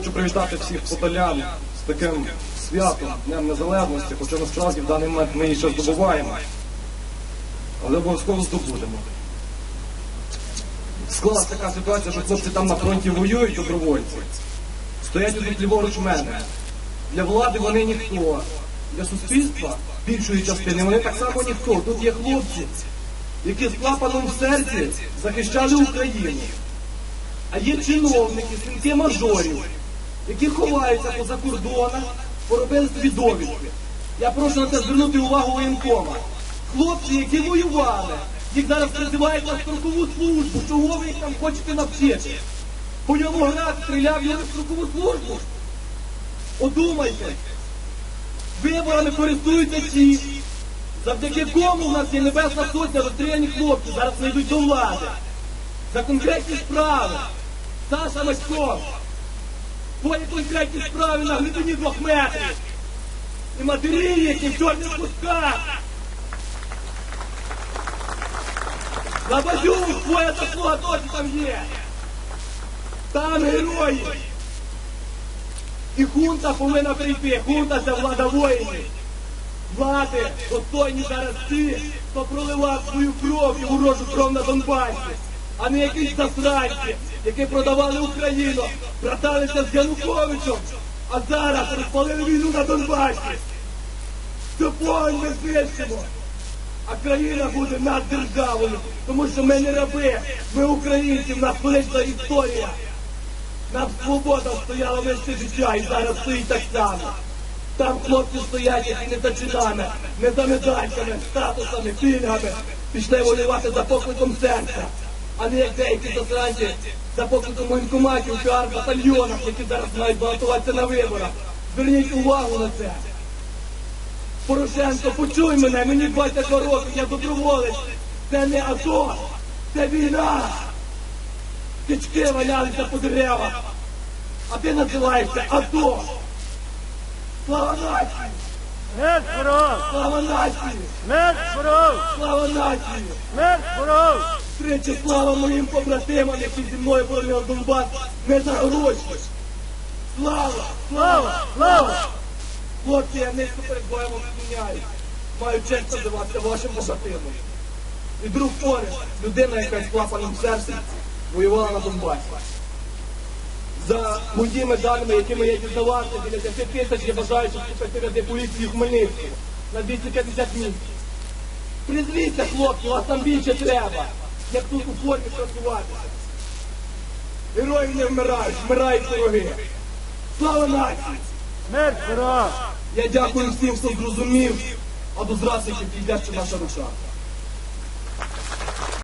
привітати всіх подолян з таким святом, Днем Незалежності, хоча насправді в даний момент ми її ще здобуваємо. Але обов'язково здобудемо. Склалася така ситуація, що хлопці там на фронті воюють добровольці. Стоять тут ліворуч мене. Для влади вони ніхто. Для суспільства більшої частини вони так само ніхто. Тут є хлопці, які з клапаном в серці захищали Україну. А є чиновники, синки мажорів, які ховаються поза кордонах, поробили собі довідки. Я прошу на це звернути увагу воєнкома. Хлопці, які воювали, їх зараз призивають на строкову службу. Чого ви їх там хочете навчити? По ньому град стріляв його на строкову службу. Одумайте, виборами користуються ті, завдяки кому в нас є небесна сотня розстріляні хлопці, зараз не йдуть до влади. За конкретні справи. Саша Маськов. Твої конкретні справи на глибині двох метрів. І матері їхні в чорних кусках. Лабазюк, твоя заслуга теж там є. Там герої. І хунта повинна прийти. Хунта це влада воїнів. Влади достойні зараз ті, хто проливав свою кров і ворожу кров на Донбасі, а не якісь засранці, які продавали Україну, браталися з Януковичем, а зараз розпалили війну на Донбасі. Цю ми знищимо. А країна буде над державою, тому що ми не раби, ми українці, в нас велична історія. Нам свобода стояла вище життя і зараз стоїть так само. Там хлопці стоять, які не за чинами, не за медальками, статусами, пільгами. Пішли воювати за покликом серця, а не як деякі засранці за покликом воєнкоматів, піар батальйонах, які зараз мають балотуватися на виборах. Зверніть увагу на це. Порошенко, почуй мене, мені 22 роки, я доброволець. Це не АТО, це війна. Тички валялися по деревах. А ти називаєшся АТО. Слава нації! Смерть ворог! Слава нації! Смерть ворог! Слава нації! Смерть ворог! Тричі слава моїм побратимам, які зі мною боронили Донбас, не за гроші. Слава! Слава! Слава! Хлопці, я низько перед боєм обміняю. Маю честь називатися вашим побратимом. І друг поряд, людина, яка з клапаном в серці воювала на Донбасі. За моїми даними, якими я дізнавався, біля 10 тисяч я бажаю вступити в ряди поліції в Хмельницькому на 250 місць. Призвіться, хлопці, вас там більше треба, як тут у формі працюватися. Герої не вмирають, вмирають вороги. Слава нації! Смерть ворог! Я дякую всім, хто зрозумів, а до зраси підійде ще наша рука.